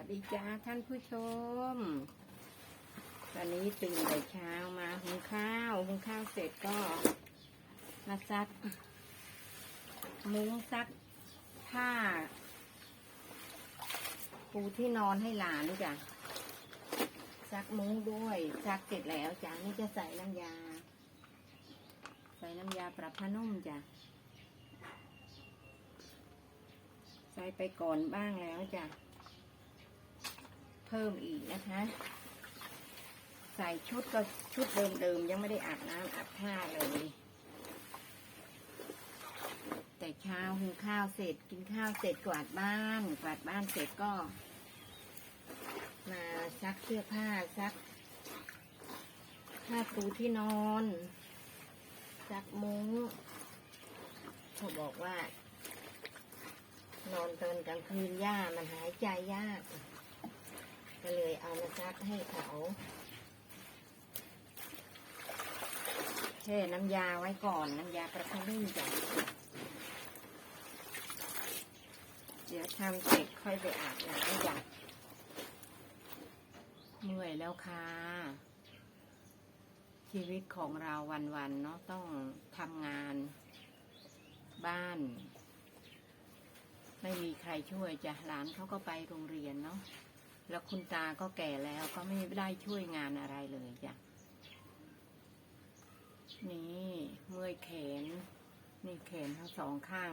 วัสดีจ้าท่านผู้ชม ตอนนี้ตื่นแต่เช้ามาหุงข้าวหุงข้าวเสร็จก็มาซัก มุ้งซักผ้า ปูที่นอนให้หลานจ้ะซักมุ้งด้วยซักเสร็จแล้วจ้ะนี่จะใส่น้ำยา ใส่น้ำยาปรับผ้านุ่มจ้ะใส่ไปก่อนบ้างแล้วจ้ะ เพิ่มอีกนะคะ ใส่ชุดก็ชุดเดิมๆยังไม่ได้อาบน้ำอาบผ้าเลย แต่เช้าหุงข้าวเสร็จกินข้าวเสร็จกวาดบ้านกวาดบ้านเสร็จก็ มาซักเสื้อผ้าซักผ้าปูที่นอนซักมุ้งเขาบอกว่านอนตอนกลางคืนย่ามันหายใจยาก ซักให้เขาแช่น้ำยาไว้ก่อนน้ำยาประคลุ่มจ้ะเดี๋ยวทำเสร็จค่อยไปอาบน้ำจ้ะเหนื่อยแล้วค่ะ ชีวิตของเราวันๆเนาะต้องทำงานบ้าน ไม่มีใครช่วยจ้ะหลานเขาก็ไปโรงเรียนเนาะ แล้วคุณตาก็แก่แล้วก็ไม่ได้ช่วยงานอะไรเลยจ้ะ นี่เมื่อยแขน นี่แขนทั้งสองข้าง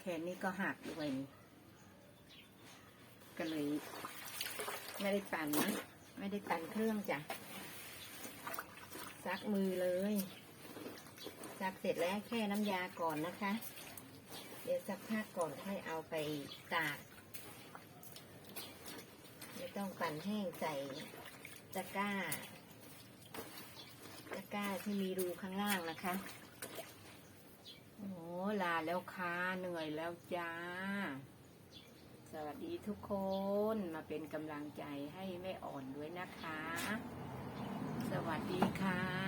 แขนนี่ก็หักด้วยนี่ก็เลยไม่ได้ปั่นนะ ไม่ได้ปั่นเครื่องจ้ะ ซักมือเลย ซักเสร็จแล้วแค่น้ำยาก่อนนะคะ เดี๋ยวสักพักก่อนค่อยเอาไปตาก ต้องปั่นแห้งใส่ตะกร้า ตะกร้าที่มีรูข้างล่างนะคะ โอ้ลาแล้วค่ะเหนื่อยแล้วจ้า สวัสดีทุกคนมาเป็นกำลังใจให้แม่อ่อนด้วยนะคะ สวัสดีค่ะ